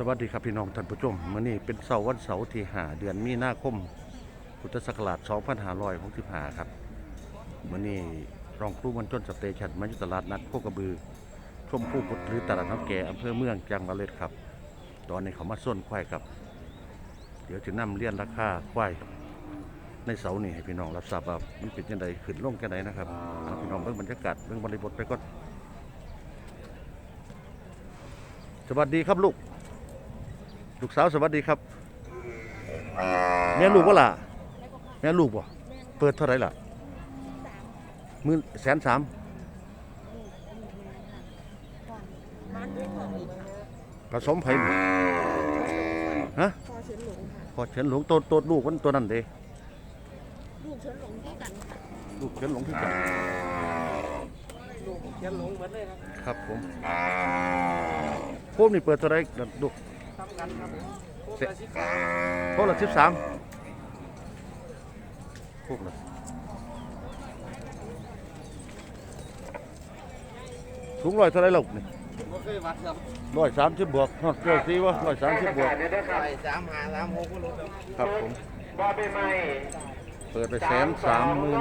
สวัสดีครับพี่น้องท่านผู้ชมมื้อนี้เป็นเสาร์วันเสาร์ที่5เดือนมีนาคม พุทธศักราช2565ครับมื้อนี้รองครูมันจนสเตชันมาอยู่ตลาดนัดโคกระบือ ชมพู่พุทธหรือตลาดน้ำแก่อำเภอเมืองจังหวัดเลยครับ ตอนนี้เขามาส้นควายครับ เดี๋ยวจะนำเรียนราคาควายในเสาร์นี้ให้พี่น้องรับทราบว่ามันเป็นยังไงขึ้นลงกันไหนนะครับเอาพี่น้องเบิ่งบรรยากาศเบิ่งบริบทไปก่อนสวัสดีครับลูก ลูกสาวสวัสดีครับ แม่ลูกวะล่ะ แม่ลูกบ่เปิดเท่าไหร่ล่ะมือแสนสามมันด้วยของอีกค่ะผสมไผ่บ่ฮะพอเฉินหลงค่ะพอเฉินหลงตัวตัวลูกมันตัวนั้นเด้ลูกเฉินหลงที่กันค่ะลูกเฉินหลงที่จันลูกเขียนหลงเหมือนเลยครับ ครับผมพวกนี้เปิดเท่าไหร่ล่ะลูกทำ กันครับผมพวกเสร็จอาชีพการพวกละสิบสามพวกละสูงร้อยเท่าไหร่ลูกนี่ผมก็เคยวัดครับร้อยสามสิบบวกฮอดเจ้าซีวะร้อยสามสิบบวกใส่สามหาสามหกก็รู้ครับครับผมว่าไปไหมเปิดไปแสนสามหมื่น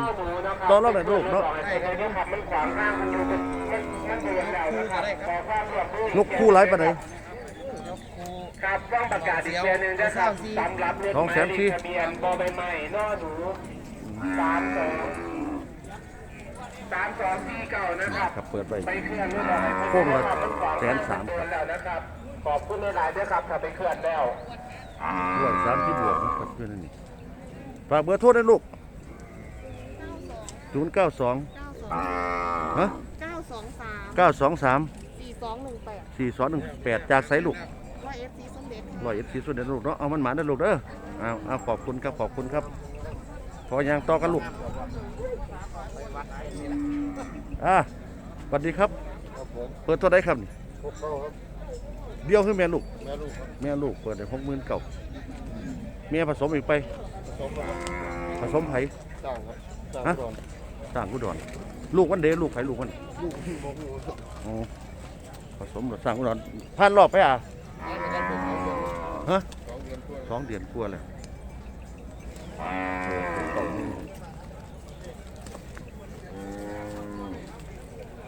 ต่อรอบไหนลูกเนาะใช่ครับเนี่ยครับมันขวางข้างมันอยู่เป็นมันมันเบียดแล้วนะครับขอความร่วมมือนกคู่ไรปะไหนยกครู ครับต้องประกาศอีกเดือนหนึงนะครับสำหรับรถสองหแสมายนเลสี่ขทะเบียนบอใบไม้นอหนูสามสองสามสองสี่เก้านะครับครับเปิดไปไปเคลื่อนรถอะไรโค้งละมันขวางแสนสามโดนแล้วนะครับ ขอบคุณหลายๆด้วยครับถ้าไปเคลื่อนแล้วร้อยสามสิบบวกนะครับเพื่อนนี่ฝากเบอร์โทรได้ลูกศูนย์เก้าสองเก้าสองฮะเก้าสองสามเก้าสองสามสี่สองหนึ่งแปดสี่สองหนึ่งแปดจากไสลูกร้อยเอฟซี สมเด็จค่ะร้อยเอ็ดสี่ส่วนเดียวลูกเนาะเอามันหมาได้อลูกเด้อเอาเอาขอบคุณครับขอบคุณครับพอยังต่อกันลูกอ่าสวัสดีครับครับผมเปิดตัวได้ครับนี่พวกเขาครับเดียวขึ้นแม่ลูก แม่ลูกครับแม่ลูกเปิดได้หกหมื่นเก่าเมียผสมอีกไปสองคนครับผสมไผ่ต่างครับต่างฮะก่อนต่างกุดอนลูกวันเดลูกไผ่ลูกวันลูกพี่บอกลูกครับอ๋อผสมกับสร้างกุดอนผ่านรอบไปอะ แม่ไม่ได้เป็นสองเดือน ฮะ สองเดือนกว่าสองเดือนกลัวาเลยเออเป็นเก่านี่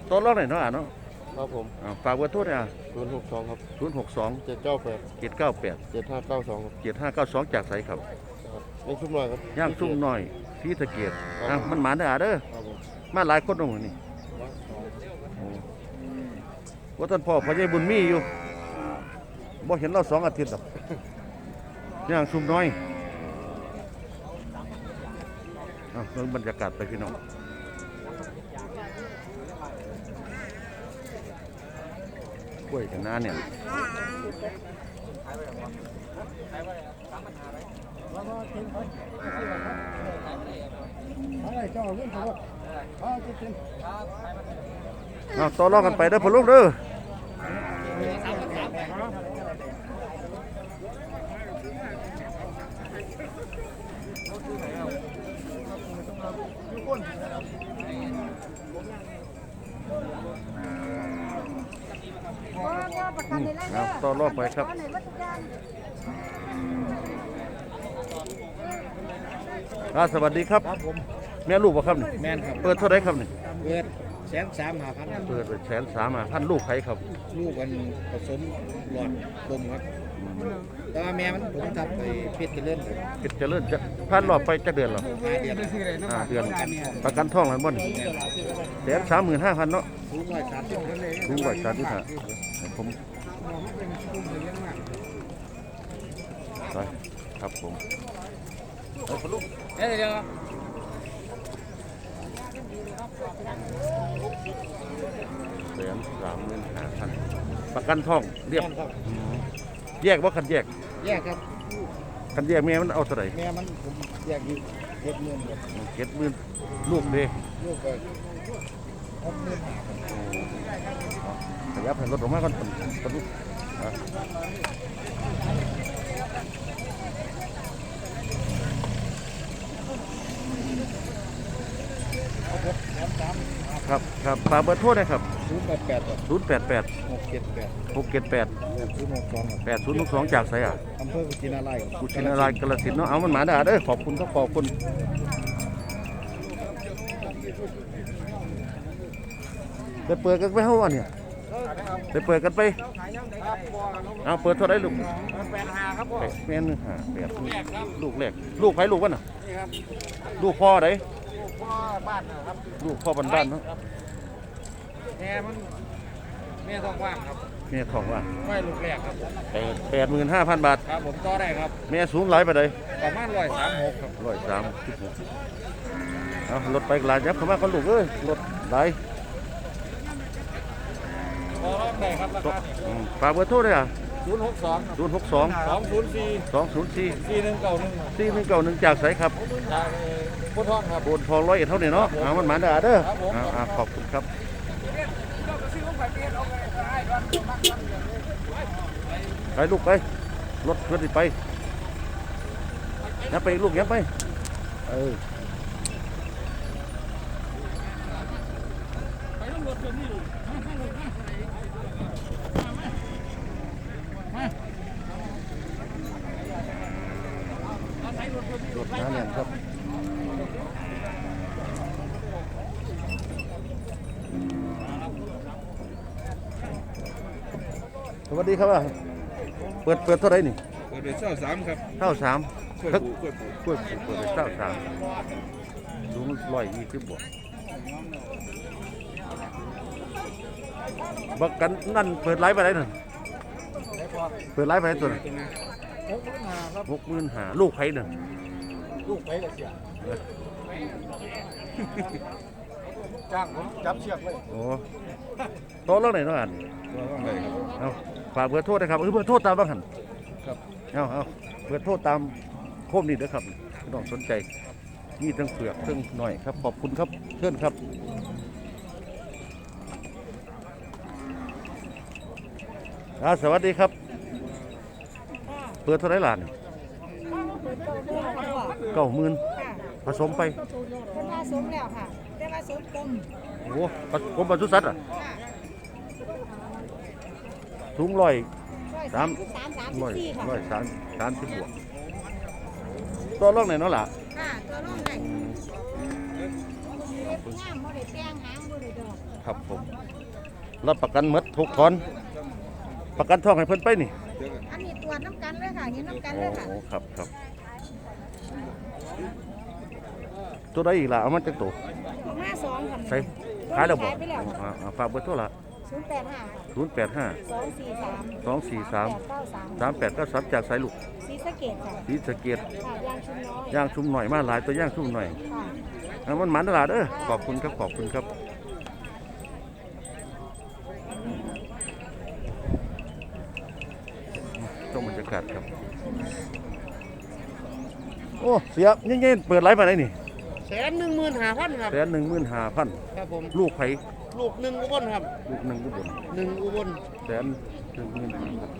ต้นรอบไหนเนาะอะเนาะครับผมอ่าฝากเบอร์โทรเนี่ยศูนย์หกสองครับศูนย์หกสองเจ็ดเก้าแปดเจ็ดเก้าแปดเจ็ดห้าเก้าสองครับเจ็ดห้าเก้าสองจากไสครับครับไม่ชุ่มหน่อยครับย่างซุ่มหน่อยที่ตะเกียบอะมันหมาได้ออะเด้อครับผมมาหลายคนตรงนี้วัดสองว่าท่านพ่อพ่อใหญ่บุญมีอยู่บ่เห็นเราสองอาทิตย์หรอก ย่างซุ่มน้อยอะเบิ่งบรรยากาศไปพี่น้องกล้วยกันน้าเนี่ยเอาต่อรองกันไปเด้อพ่อลูกเด้อ ประกันในแรก เอาต่อรอบไปครับในวัตถุการอ่าสวัสดีครับ ครับผมแม่ลูกบ่ครับนี่แม่นครับเปิดเท่าไหรครับนี่เปิดแสนสามหาพันเปิดไปแสนสามอะพันลูกใครครับ ลูกมันผสมหลอดดมครับ แต่ว่าแม่มันผมทับไปเพชรเจริญครับเกิดเจริญจะพันรอบไปจะเดือนหรอห้าเดือนห้าเดือน ประกันท่องแล้วบ่นแสนสามหมื่นห้าพันเนาะสูงร้อยสามสิบสูงกว่าชาติค่ะผมไปครับผมเดี๋ยวเดี๋ยวแสนสามหมื่นห้าพันประกันท่องเรียบ ครับ แยกว่าคันแยกแยกครับคันแยกแม่มันเอาเท่าไหร่แม่มันผมแยกอยู่เจ็ดหมื่นครับเจ็ดหมื่นลูกเด้ลูกก็หกหมื่นขยับให้รถออกมาก่อนปะลูกอะครับครับฝากเบอร์โทรหนะครับ ศูนย์แปดแปดศูนย์แปดแปดหกเจ็ดแปดหกเจ็ดแปดแปดศูนย์หกสองแปดศูนย์หกสองจากไสอะอำเภอกุชินาไลครับกุชินารายกระสินธุ์เนาะเอามันหมาด่าเด้อขอบคุณครับขอบคุณไปเปิดกันไปเฮาอันเนี่ยไปเปิดกันไปเอาเปิดเท่าไหรลูกแปดห้าครับพ่อแม่นหาแปดลูกแรกลูกไผลูกกันน่ะลูกพ่อไดพ่อบ้านนะครับลูกพ่อบ้านๆเนาะ แม่มันแม่ต้องว่างครับแม่ทองว่าไม่ลูกแรกครับแปดแปดหมื่นห้าพันบาท ครับผมต่อได้ครับแม่สูงหลายไปเลยประมาณร้อยสามหกครับร้อยสามสิบหกเอารถไปหลายยับเข้ามาคนลูกเอ้ยรถหลายพอรอบได้ครับราคาอืมฝากเบอร์โทรด้วยอะศูนย์หกสองศูนย์หกสองสองศูนย์สี่สองศูนย์สี่สี่หนึ่งเก้าหนึ่งสี่หนึ่งเก้าหนึ่งจากไสครับ จากพุทธองครับ โบนทองร้อยเอ็ดเท่านี้เนาะเอามันหมาด่าเด้อครับผม อ่าอ่าขอบคุณครับ ไปลูกไป รถเพื่อนไป ยับไปลูกยับไป เออรถน้าเนี่ยครับ สวัสดี ครับอะเปิดเปิดเท่าไหรนี่เปิดเป็นเช้าสามครับเท่าสามกล้วยทึกปูกล้วยปูกล้วยผูเปิดเป็นเท่าสามสูงร้อยยี่สิบบวกบักกันนั่นเปิดไลฟ์ไปไหนนั่นเปิดไลฟ์ไปไหนตัวนั้นหกห้าครับหกหมื่นหาลูกไผ่นั่นลูกไปกับเสียจ้างผมจับเชือกไว้โอ้โต๊ะเรื่องไหนเนาะอันตัวต้องได้ครับเอา ฝากเบอร์โทษนะครับเออเบอร์โทษตามบ้างหันครับ เอาเอาเบอร์โทษตามโคมนี่เด้อครับไม่ต้องสนใจมีทั้งเปลือกทั้งหน่อยครับ ขอบคุณครับเพื่อนครับ อ่าสวัสดีครับ เปิดเท่าไหรล่ะนี่เปิดเก้าเดือนค่ะพ่อเก้าหมื่นค่ะผสมไปเป็นผสมแล้วค่ะเป็นผสมกลมโอ้โหผสมปศุสัตว์อะค่ะ สูงร้อยร้อย สาม สามสามร้อยสี่ค่ะร้อยสามสามสิบบวกตัวร่องไหนเนาะล่ะค่ะตัวน้องไหนเล็บงามบ่ได้แป้งหางบ่ได้ดอกครับผมรับประกันหมดทุกคนประกันท่องให้เพิ่นไปนี่อันนี้ตรวจน้ำกันเลยค่ะเห็นน้ำกันโอ้เลยค่ะโหครับครับตัวใดอีกล่ะเอามาจากตัวของแม่สองค่ะใส่ขายแล้วบ่ขายไปแล้ว อ่าอ่าฝากเบอร์โทรละ ศูนย์แปดห้าศูนย์แปดห้าสองสี่สามสองสี่สามเก้าสามสามแปดเก้าสามจากสายลูกสีสะเกดค่ะสีสะเกดค่ะยางชุมน้อยย่างชุ่มหน่อยมาหลายตัวย่างชุ่มหน่อยค่ะเอามันหมันตลาดเด้อขอบคุณครับขอบคุณครับต้องบรรยากาศครับ โอ้เสียเงี้ยๆเปิดไลฟ์มาไหนนี่แสนหนึ่งหมื่นห้าพันครับแสนหนึ่งหมื่นห้าพันครับผมลูกไผ่ ลูกหนึ่งอุบลครับลูกหนึ่งอุบลหนึ่งอุบลแสนหนึ่งหมื่นห้าพัน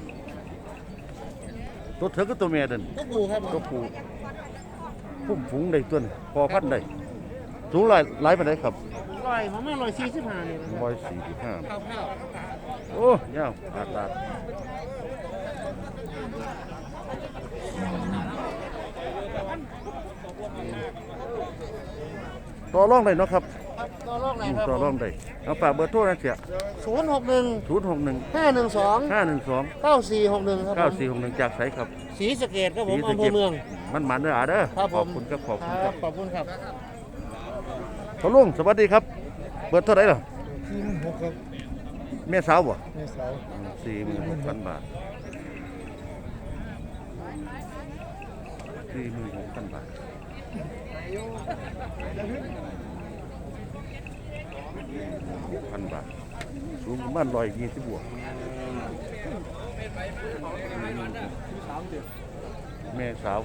ตัวเธอก็ตัวเมียเดินก็ปูครับตัวผู้พุ่มฝูงได้ตัวนี่พอพันได้สูงหลายหลายไปไหนใดครับร้อยประมาณร้อยสี่สิบห้านี่นะคร้รับอยสี่สิบห้าข้าวข้าวโอ้ยาวอาดลาดต่อรองได้เนาะครับครับ ต่อรองไหนอืมครับต่อรองได้เอาฝากเบอร์โทรนะเสียศูนย์หกหนึ่งศูนย์หกหนึ่งห้าหนึ่งสองห้าหนึ่งสองเก้าสี่หกหนึ่งครับผเก้ามสี่หกหนึ่งจากไสครับศรีสะเกดครับผมศรีสะอำเภเก็อเมือง มันหมันเด้ออาเด้อครับผมขอบคุณครับขอบคุณคครัรับบขอบคุณครับพ่อลุงสวัสดีครับเปิดเท่าไหร่ล่ะสี่หมื่นหกครับแม่สาวบ่แม่สาวสี่หมื่นหกพันบาทสี่หมื่นหกพันบาท พันบาท สูงประมาณร้อยยี่สิบบวก แม่สาว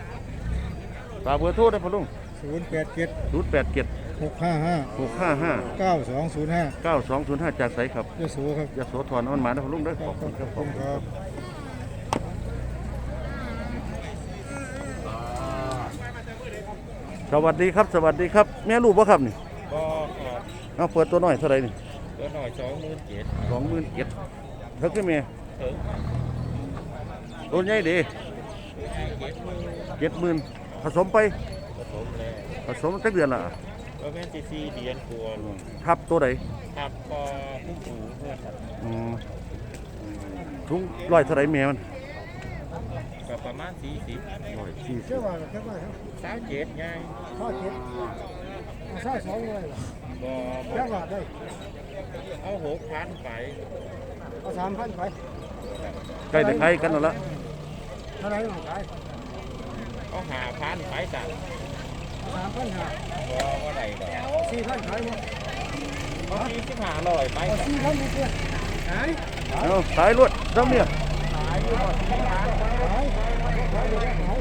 ฝากเบอร์โทรได้พ่อลุงศูนย์แปดเจ็ดศูนย์แปดเจ็ดหกห้าห้าหกห้าห้าเก้าสองศูนย์ห้าเก้าสองศูนย์ห้าจากไสครับยโสครับยาโสธรเอามันหมานะพ่อลุงเด้อขอบคุณครับขอบคุณครับสวัสดีครับ สวัสดีครับ แม่ลูกบ่ครับนี่ ก็ เอาเปิดตัวน้อยเท่าไหร่นี่ตัวหน่อยสองหมื่นเจ็ดสองหมื่นเจ็ดเท่ากันไหมเถิงตัวใหญ่ดีเจ็ดหมื่นเจ็ดหมื่นผสมไปผสมแล้วผสมตั้งเดือนละก็แม่นซีซีเดียนกลัวทับตัวใดครับพอผู้สูงเพื่อนครับอืมถุงร้อยเท่าไรแม่มันก็ประมาณสี่สิบร้อยสี่สิเชื่บอว่าแค่ว่าสามเจ็ดไงข้อเจ็ดเอาใส่สองเลย บ่แค่บ่ว่าได้เอาหกพันไปเอาสามพันไปใกล้จะใครกันแล้วละเท่าไหรหน่อยขายเอาหาพันไปสั่งเอาสามพันห้าบ่ว่าไรดอกสี่พันขายหมดเอาสี่สิบห้าร้อยไปเอาสั่งสี่พันหมดเลยขายเอาสายรวดซ้ำเนี่ยขายอยู่บ่สี่พันขายขายอยู่ได้ขาย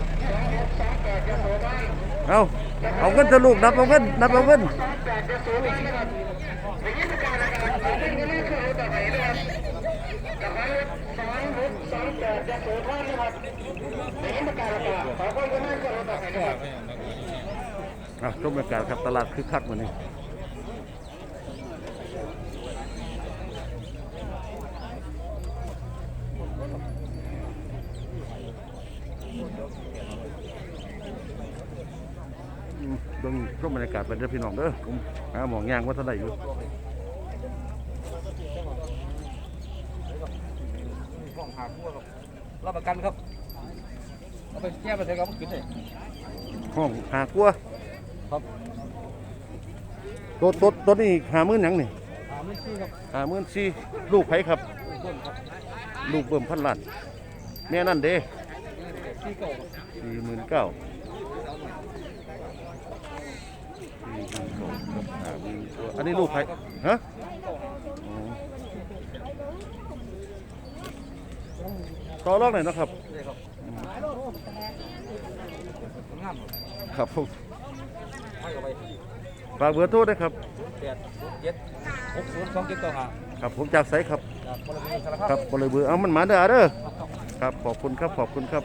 เอาเอาเงินทะลูกนับเอาเงินนับเอาเงิน อะชมบรรยากาศครับตลาดคึกคักวันนี้อืมเบิ่งชมบรรยากาศไปเด้อพี่น้องเด้อผมหาหมองยางว่าเท่าไหร่อยู่ของหาคู่ครับรับประกันครับเอาไปแก้ไปใช้กับกินเลยห้องหากลัวครับตัวตัวตัวนี้หามื่นหยังนี่หาไม่ซื้อครับหามื่นสี่ลูกไผครับต้นครับ ลูกเบิ่มพันล้านแม่นั่นเด้ที่เก่าสี่หมื่นเก้าสี่หมื่นเก้ากับห้าหมื่นกว่า อันนี้ลูกไผฮะอ๋อต่อรองหน่อยนะครับเลยครับงามครับครับผมให้เอาไปฝากเบอร์โทรด้วยครับแปดศูนย์เจ็ดหกศูนย์สองเจ็ดต่อหาครับผมจากไสครับจากพลเมืองสารคครัรับบบริเบอร์เอามันมาเด้อเด้อครับ ขอบคุณครับ ขอบคุณครับ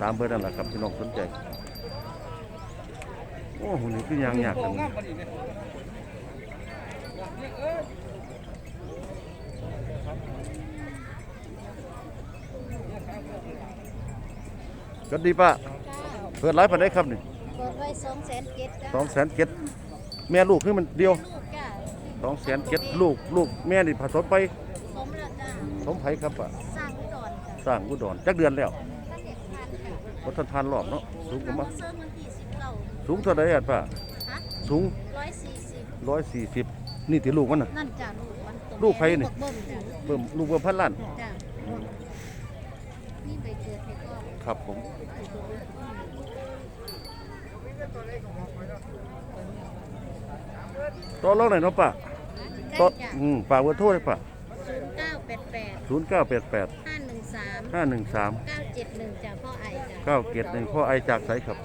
ตามเบอร์นั่นแหละครับพี่น้องสนใจโอ้โหนี่คือยางยากกันงามพอดีเลยก็ดีป่ะเปิดไลฟ์ปันได้ครับนี่เปิดไว้สองแสนเจ็ดจ้าสองแสนเจ็ดแม่ลูกคือมันเดียวลูกจ้าสองแสนเจ็ดลูกลูกแม่นี่ผสมไป สมแล้วจ้าสมไผครับป่ะสร้างไว้ก่อนจ้าสร้างอุดรจักเดือนแล้ว ถ้าเด็กพันค่ะ วัฒนทานรอบเนาะสูงกทำว่าโมมาเซิร์วันที่สิบเก้าสูงเท่าไหร่อะป่ะฮะสูงร้อยสี่สิบร้อยสี่สิบนี่ที่ลูกมันน่ะ นั่นจ้าลูกมันตัวลูกใครนี่ เบิ่มจ้าเบิ่มลูกเบิ่มพันล้านจ้านี่ใบเกิดให้ก็ครับผมต่อรองหน่อยเนาะป่ะใกต่อล้จ้าอืมฝากเบอร์โทรเลยป่ะศูนย์เก้าแปดแปดศูนย์เก้าแปดแปดห้าหนึ่ง สามห้าหนึ่งสามเก้าเจ็ดหนึ่งจ้าพ่อไอจ้าเก้าเกียรติหนึ่งพ่อไอจากไสครับ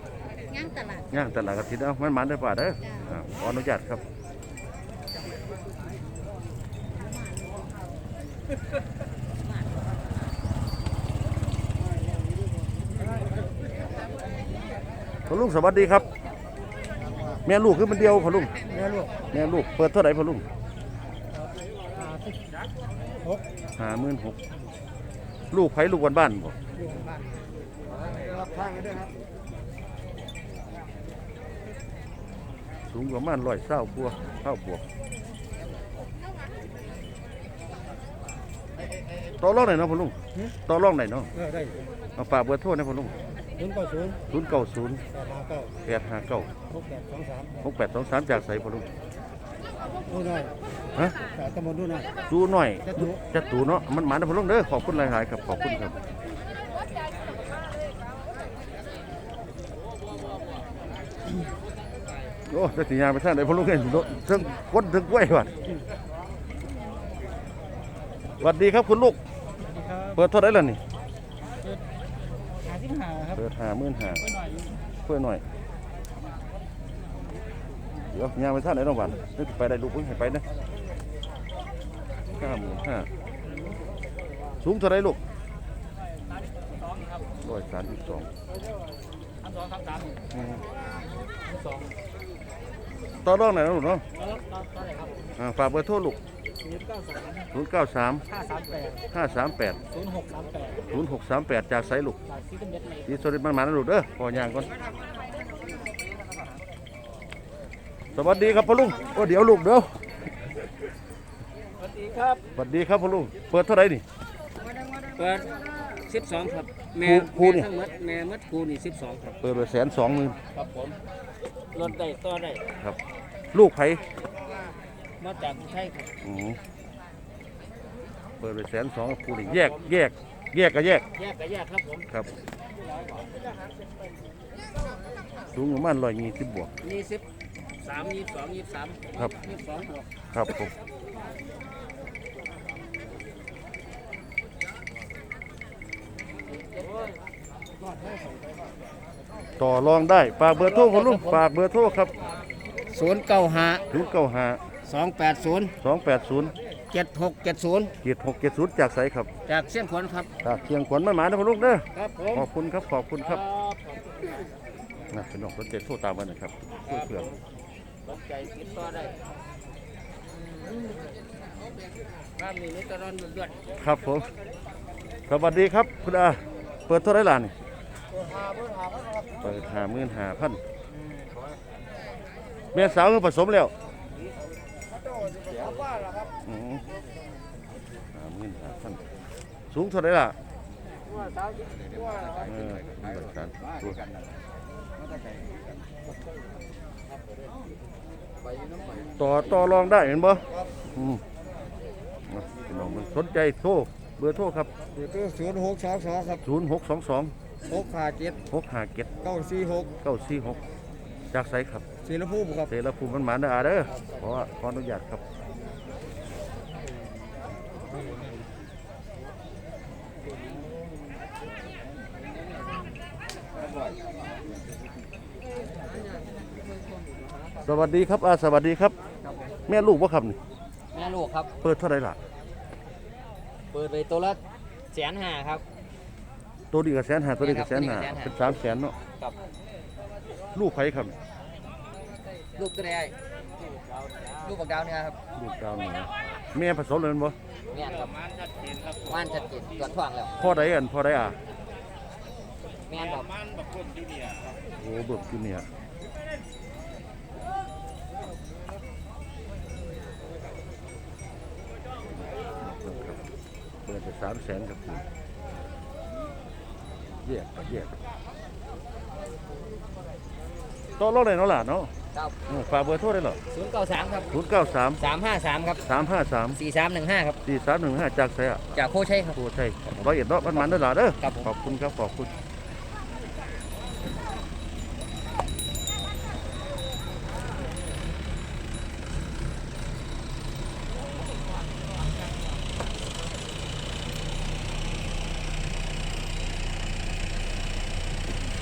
ย่างตลาดย่างตลาดกระถิ่นเอามันหมันได้ป่ะเด้ออ่าขออนุญาตครับพ่อลุงสวัสดีครับ แม่ลูกคือมันเดียวพ่อลุงแม่ลูกแม่ลูกเปิดเท่าไหร่พ่อลุงห้าสิบหกห้าหมื่นหก ลูกไผลูกวันบ้านบ่อยู่บ้านรับทางกันด้วยครับสูงประมาณร้อยเศร้าบัวเท่าบวกต่อรองไหนอยเนาะพ่อลุงต่อรองไหนอยเนาะเออได้เอาฝากเบอร์โทรนะพ่อลุงศูนย์เก้าศูนย์ศูนย์เก้าศูนย์แปดห้าเก้าแปดห้าเก้าหกแปดสองสามหกแปดสองสามจากใสพ่อลุง ดูหน่อยฮะแต่ตำบลดูหน่อยดูหน่อยจะดูจะตูเนาะมันหมานะพ่อลุงเด้อขอบคุณหลายๆครับขอบคุณครับโอ้จะตียางไปทางไหนพ่อลุงเห็นถึงคนถึงกล้วยวัดสวัสดีครับคุณลูก เปิดเท่าไหรล่ะนี่หาที่หาครับเปิดหามื่นหาเพื่อหน่อย เดี๋ยวยางไปท่าไหนน้องหวานนึกไปได้ลูกเพิ่งให้ไปนะห้าหมื่นห้าสูงเท่าไหรลูกร้อยสามสิบสองอันสองสามสามอืมอันสองต่อรองไหนอยนะลูกเนาะแล้วตอนตอนไหนครับอ่าฝากเบอร์โทรลูกศูนย์เก้าสาม0 9 3ห้าสามแปด5 3 8ศูนย์หกสามแปด0 6 3 8จากไสลูกสายซีกันเม็ดเลยที่สริมันมานะลูกเด้อพอย่างก่อน สวัสดีครับพ่อลุงโอ้เดี๋ยวลูกเด้อสวัสดีครับ สวัสดีครับพ่อลุงเปิดเท่าไหร่นี่ เปิดสิบสองครับ แม่ครูครูนี่แม่ทั้งหมดแม่มัดครูนี่สิบสองครับ เปิดไปแสนสองหมื่นครับผมรถได้ต่อได้ครับ ลูกไผมาจากใช่ครับอืมเปิดไปแสนสองคูนี่แยกแยก แยกก็แยกแยกกับแยกครับผมครับสูงประมาณร้อยยี่สิบบวกยี่สิบ สามยี่สิบสองยี่สิบสามครับ ยี่สิบสองบวกครับผมต่อรองได้ฝากเบอร์โทรพ่อลุงฝากเบอร์โทรครับศูนย์เก้าห้าศูนย์เก้าห้าสองแปดศูนย์สองแปดศูนย์เจ็ดหกเจ็ดศูนย์เจ็ดหกเจ็ดศูนย์จากไสครับจากเส้นขวนครับ จากเชียงขวัญมาหมานะพ่อลุงเด้อครับผมขอบคุณครับขอบคุณครับนะเป็นน้องรถเจ็ดโทรตามมาหน่อยครับช่วยเพื่อนส นใจติดต่อได้ถ้ามีนิตรอนเดือดครับผม สวัสดีครับคุณอา เปิดเท่าไหรล่ะนี่เปิดหาหมื่นหาพันแม่สาวคือผสมแล้วอืมหาหมื่นหาพันสูงเท่าไหรล่ะ เออมีหลักฐาน ตัวต่อต่อรองได้เห็นบ่อืมอะพี่น้องมันสนใจโทรเบอร์โทรครับ เดี๋ยวตัวศูนย์หกสองสองครับ0 6 2 2 หกห้าเจ็ด6 5 7 เก้าสี่หก9 4 6 จากไสครับสีลภูมิครับเตละภูมิมันหมาเด้ออาเด้อเพราะว่าขออนุญาตครับ สวัสดีครับอาสวัสดีครับ แม่ลูกว่าครับนี่แม่ลูกครับ เปิดเท่าไหรล่ะ เปิดไปตัวละแสนห้าครับ ตัวนี้กับแสนหาตัวนี้กับแสนหาแม่ครับเป็นสามแสนเนาะกับลูกไผครับลูกตัวใดลูกบักดาวเนี่ยครับลูกดาวหนาแม่ผสมเลยแม่นบ่แม่นครับม่านชัดเจนครับม่านชัดเจนตรวจท้องแล้ว พ่อใดอันพ่อใดอะแม่นครับโอ้เบิกอยู่เนี่ยเปิดไป สามแสนครับคุณแยกก็แยกต่อรองได้เนาะล่ะเนาะครับเออฝากเบอร์โทรได้เหรอศูนย์เก้าสามครับศูนย์เก้าสามสามห้าสามครับสามห้าสามสี่สามหนึ่งห้าครับสี่สามหนึ่งห้าจากไสอะจากโคชัยครับ ตัวใช่ร้อยเอ็ดเนาะมันมันเด้อล่ะเด้อครับผม ขอบคุณครับขอบคุณ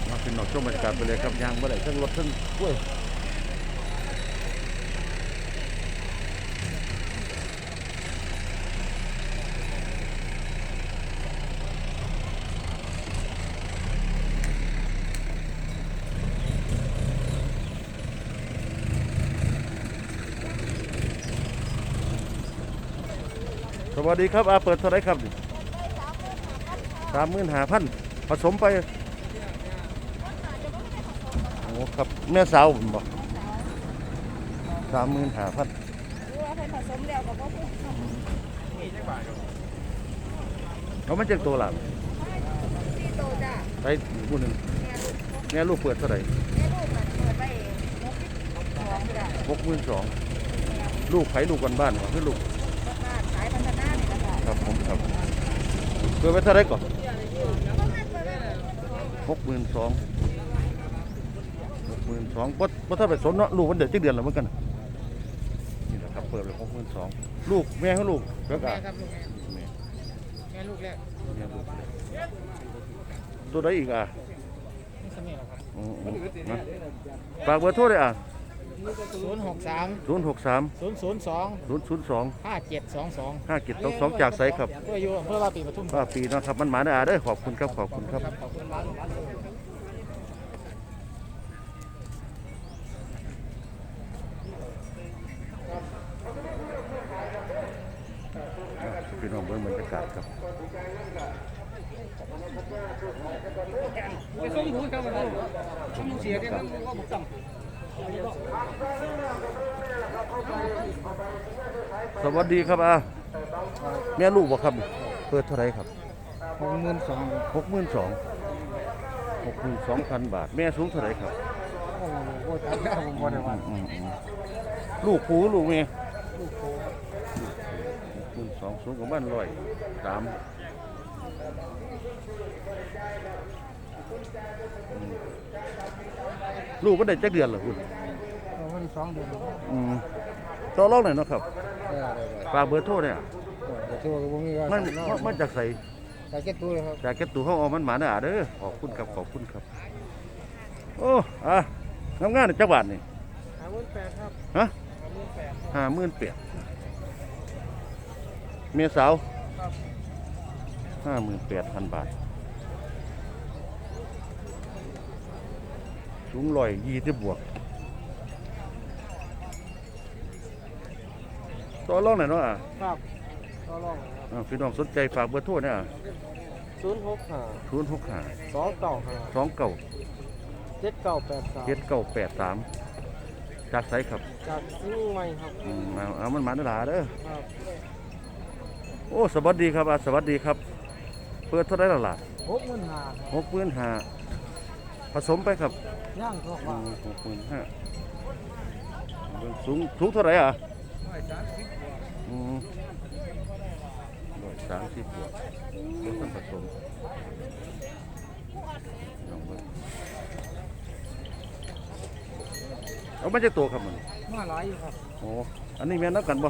มาเป็นนอก ช่วงบรรยากาศไปเลยครับยางเมื่อไหร่ทั้งรถทั้งกล้วยสวัสดีครับอาเปิดเท่าไรครับสามหมื่นหาพันผสมไป โอ้ครับแม่สาวผมบอกสามหมื่นหาพันว่าเป็นผสมแล้วก็บ่พูดเขาไม่เจ็บตัวหลังที่โตจ้ะไปอีกผู้หนึ่งแม่ลูกแม่ลูกเปิดเท่าไหร่แม่ลูกน่ะเปิดไปหกสิบสองจ้ะหกหมื่นสองลูกไผลูกกันบ้านคือลูกบ้านขายพัฒนาเนี่นะคะครับผมครับเปิดไปเท่าไหรก่อนหกหมื่นสอง หกหมื่นสองบ่บ่ถ้าไปสนเนาะลูกมันเดือดจักเดือนแล้วเหมือนกันน่ะนี่แหละครับเปิดเลยหกหมื่นสองลูกแม่เขาลูกเลิกอะครับลูกแม่แม่ลูกแรกแม่ลูกตัวใดอีกอะนี่สมัยแล้วครับอืมอืมนะฝากเบอร์โทรเลยอะศูนย์หกสามศูนย์หกสามศูนย์ศูนย์สองศูนย์ศูนย์สองห้าเจ็ดสองสองห้ากิจต้องสองจากไสครับ เพื่ออยู่อำเพื่อว่าปีปทุมว่าปีเนาะครับมันหมาได้อาเด้อขอบคุณครับขอบคุณครับขอบคุณมาก ไปส่งหูครับมันส่งหูเสียเนี่ยมันก็บุกต่ำ สวัส ดีครับอาแม่ลูกบ่ครับ เปิดเท่าไหรครับหกหมื่นสองหกหมื่นสองหกหมื่นสองพันบาท แม่สูงเท่าไหรครับโอ้โหจัดแล้วผมบ่ได้ว่าอืมอืมลูกผูลูกเมียหมื่นสองสูงกว่าบ้านร้อยสามอืมลูกมันได้จักเดือนเหรอคุณวันสองเดือนอืมต่อรองหน่อยเนาะครับ เออได้ฝากเบอร์โทรเนี่ยแต่ชั่วก็บ่มีว่ามันมันมันจากใส่แต่เก็บตัวเลยครับจากแค่ตัวเขาเอามันหมาเด้อเด้อขอบคุณครับขอบคุณครับ โอ้อะงามงานจักบาทนี่ห้าหมื่นแปดครับฮะห้าหมื่นแปดเมียสาวห้าหมื่นแปดพันบาท สูงร้อยยี่สิบบวก ต่อรองหน่อยเนาะอะครับต่อรองอ่าพี่น้องสนใจฝากเบอร์โทรเนี่ยศูนย์หกห้าศูนย์หกห้าสองเก้าห้าสองเก้าเจ็ดเก้าแปดสามเจ็ดเก้าแปดสามจากไสครับจากซิ่งใหม่ครับอืมเอาเอามันหมาเด้อหลาเด้อครับโอ้สวัสดีครับอาสวัสดีครับ เปิดเท่าไหรล่ะล่ะหกหมื่นห้าหกหมื่นห้าผสมไปครับย่างก็อืว่ามหกหมื่นห้าสูงสูงเท่าไหร่อะ อืมร้อยสามสิบบวกเดี๋ยวต้องผสมลองเบิ่งเอามาจากตัวครับมันมาหลายอยู่ครับโอ้อันนี้แม่นนับกันบ่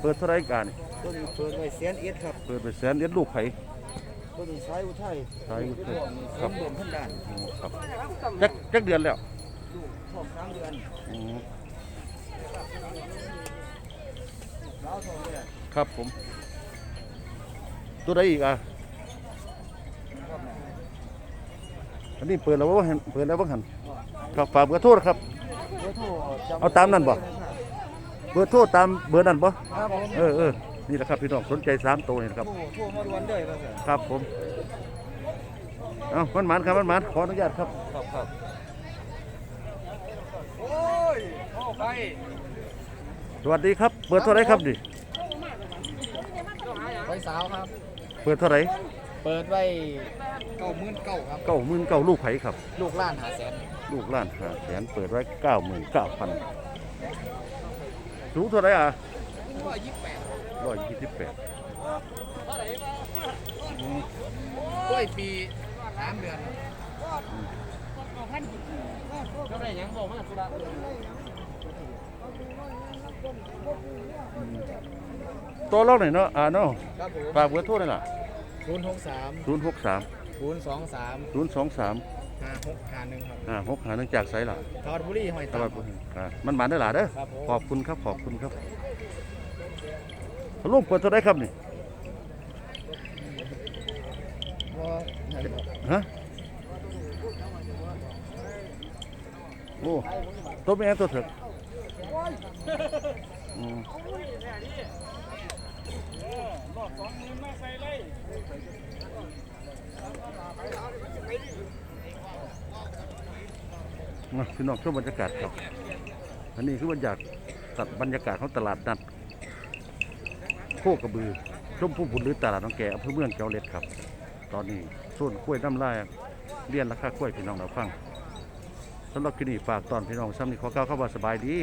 เปิดเท่าไหรการนี่ตัวนี้เปิดไว้แสนเอ็ดครับเปิดไปแสนเอ็ดลูกไผ่ตัวนี้สายอุทัยสายอุทัยครับรวมพันด่านโอ้ครับจักจักเดือนแล้วสองสามเดือนอืม แล้วสองเดือน ครับผม ตัวใดอีกอะอันนี้เปิดแล้วว่าหันเปิดแล้วว่าหันครับฝากเบอร์โทรครับเบอร์โทรจำเอาตามนั้นบ่เบอร์โทรตามเบอร์นั้นบ่ครับผมเออเออนี่แหละครับพี่น้องสนใจสามตัวนี่นะครับโทรโทรมาด่วนเลยว่าซั่นครับผมเอามันหมานครับมันหมานขออนุญาตครับครับครับโอ้ยโอ้ไป สวัสดีครับ เปิดเท่าไหรครับดิไว้สาวครับ เปิดเท่าไหรเปิดไว้เก้าหมื่นเก้าครับ เก้าหมื่นเก้าลูกไผ่ครับ ลูกล้านหาแสนลูกล้านห้าแสนเปิดไว้เก้าหมื่นเก้าพันสูงเท่าไหรอะร้อยยี่สิบแปดร้อยยี่สิบแปดกล้วยปีสามเดือนเท่าไหรยังบอกมาสุดละ ตัวลอกหน่อยเนาะอ่าเนาะครับผมฝากเบอร์โทรหน่อยล่ะศูนย์หกสามศูนย์หกสามศูนย์สองสามศูนย์สองสามห้าหกห้าหนึ่งครับอ่าหกหาหนึ่งจากไสล่ะทอดบุรีหอยตตาลอมดอ่ามันหมานได้หลาเด้อครับผม ขอบคุณครับขอบคุณครับร่วมเปิดเท่าไหรครับนี่ว่านั่นครับฮะโอ้ตัวแม่ตัวเถอะ อืมมาพี่น้องชมบรรยากาศครับ อันนี้คือบรรยากาศตัดบรรยากาศของตลาดนัดโคกระบือชมผู้ผุนหรือตลาดน้องแก่อำเภอเมืองเจ้าเล็ดครับ ตอนนี้ส่วนกล้วยน้ำลายเรียนราคากล้วยพี่น้องเราฟังสำหรับคลิปนี้ฝากตอนพี่น้องซ้ำนี่ขอกล่าวเข้าว่าสบายดี